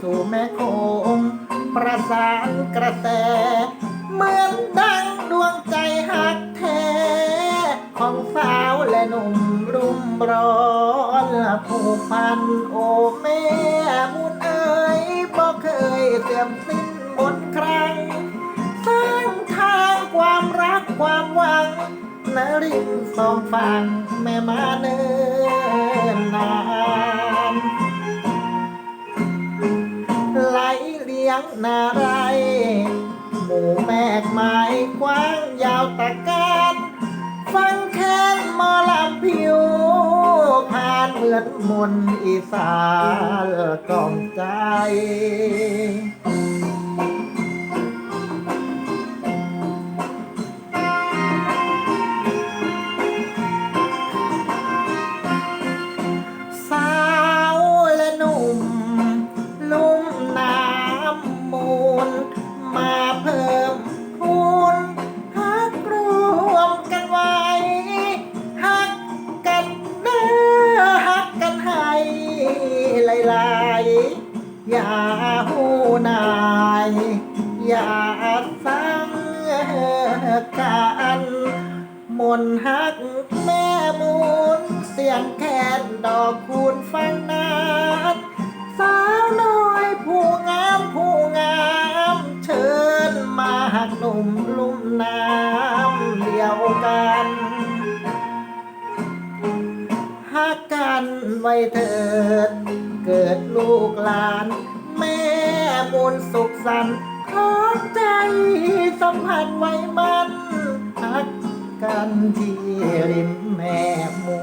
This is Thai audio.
สู่แม่โคง ประสานกระแส เหมือนดังดวงใจหักแท้ ของสาวและหนุ่มรุ่มร้อนผูกพันโอแม่บุญเอ๋ยบอกเคยเสื่อมสิ้นหมดครั้งสร้างทางความรักความหวังนริมสองฝั่งแม่มาเนินนา ลี้ยงนาไร หมู่แมกไม้กว้างยาวตะการฟังแค้นมอลำผิวผ่านเหมือนมนอีสานกล่อมใจ หลายอย่าหูนายอย่าสังกันมนต์ฮักแม่มูลเสียงแคนดอกคูณฟังนานสาวน้อยผู้งามผู้งามเชิญมาหักหนุ่มลุ่มน้ำเดียวกัน นไว้เถิด เกิดลูกหลาน แม่บุญสุขสันต์ขอใจสัมพันธ์ไว้มันหักกันที่ริมแม่มู